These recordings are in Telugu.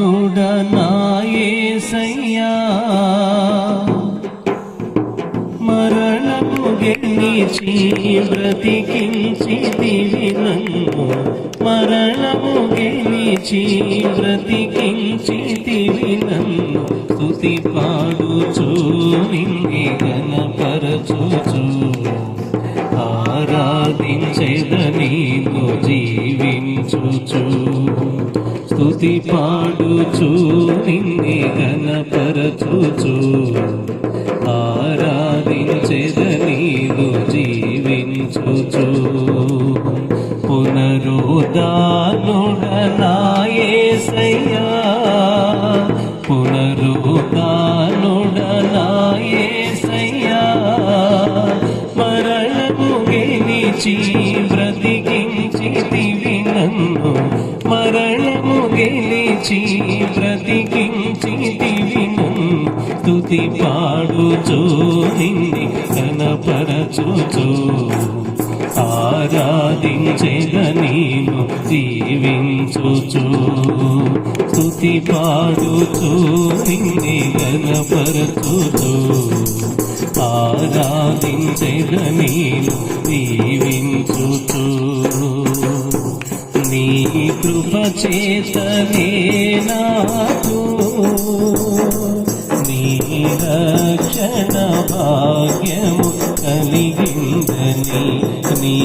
మరణముడనాయేసయ్యా మరణము గెలిచి బ్రతికించితివి నన్ను. మరణము గెలిచి బ్రతికించితివి నన్ను. స్తుతి పాడుచు నిన్నే గణపరచుచు జీవించుచు స్తుతి పాడుచు నిన్నే గణపరచుచు ఆరాధించెదనీను జీవించుచు. పునరుదానుడనాయేసయ్యా పునరుదానుడనాయేసయ్యా మరణము గెలిచి గెలిచి బ్రతికించితివి నన్ను స్తుతి పాడుచు నిన్ని కనపరచుచు. ఆరాధించెదనీను జీవించుచు స్తుతి పాడుచు నిన్ని గణపరచుచు ఆరాధించెదనీను జీవి కృప నాకు నీ రక్షణ భాగ్యము కలిగిందని నీ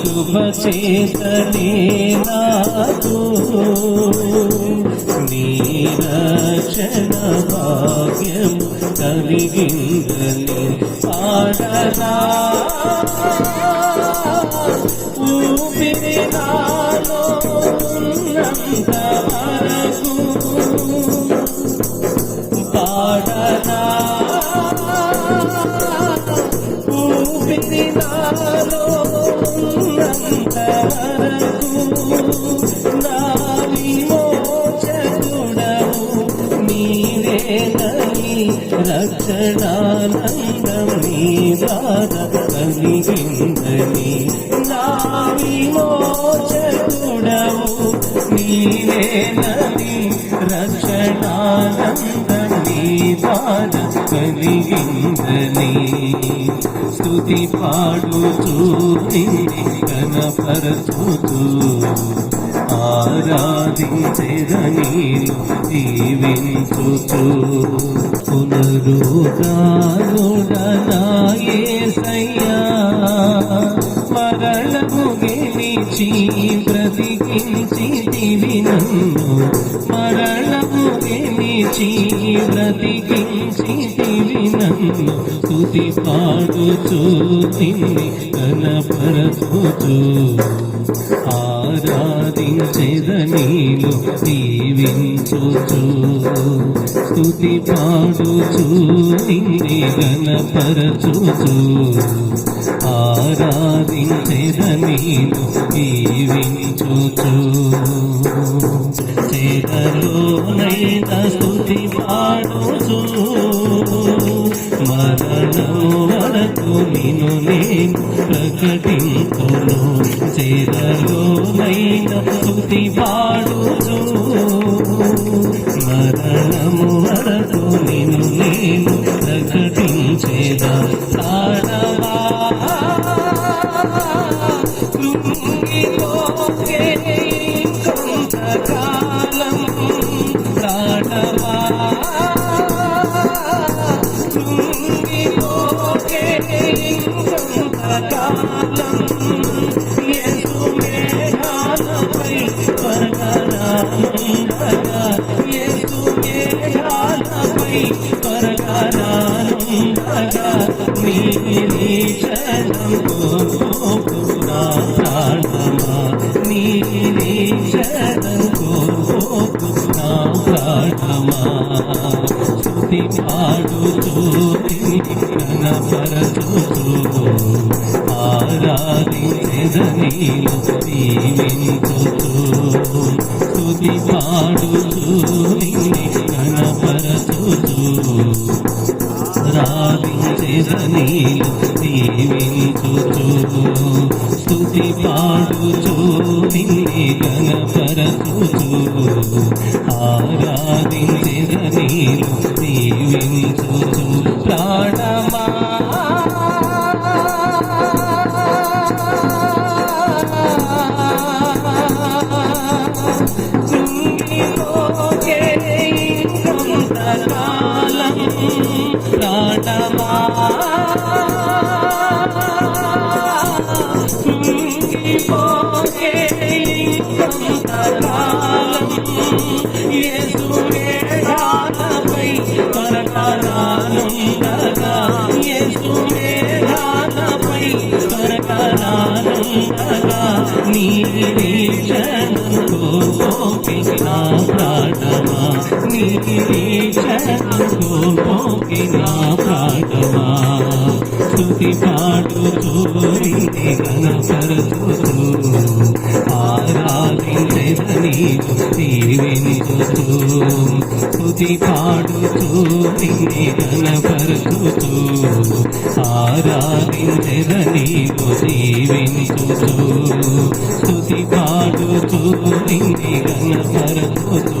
కృప చేతనే నాకు నీ రక్షణ భాగ్యము కలిగిందని ఆడరా ఊపిరి నీవేనని రక్షణానందం నీ కలిగిందని నా విమోచకుడవు నీవేనని రక్షణానందం నీ ద్వారా కలిగిందని స్థుతి పాడుచు నిన్ను కనపరచుతూ ఆరాధించెదనీను జీవించుచు పునరుదారుడనాయేసయ్యా మరణము గెలిచి బ్రతికించితివి నన్ను. మర నిలిచి బ్రతికించితివి నన్ను స్తుతి పాడుచు నిన్ను కనపరచుచు ఆరాధించెదనీలు దీవించుచు స్తుతి పాడుచు నిన్నే గణపరచుచు ఆరాధించెదనీలు దీవించుచు చేతలోనైన స్తుతి పాడుచు మరణం వరకు నిన్ను నేను ప్రకటించును చేరలోనైన స్తుతి పాడుచు మరణము వరకు నిన్ను నేను ప్రకటించేదా? ప్రాణమా కృంగిపోకే నిరీక్షణం కోరుకున్నా ప్రాణమా నీ నిరీక్షణం ఆరాధించెదనీలు దీవించుచు స్తుతి పాడుచు నిన్నే పరకాలానుండగా నీ నిరీక్షణతో ప్రాణమా నీ నిరీక్షణతో పోకి ప్రాణమా స్తుతి పాడుతూ నిన్నే గణపరుతూ స్తుతి పాడుతూ నిన్నే గణపరుతూ ఆరాధించెద నీవు దీవించుతూ స్తుతి పాడుతూ నిన్నే గణపరుతూ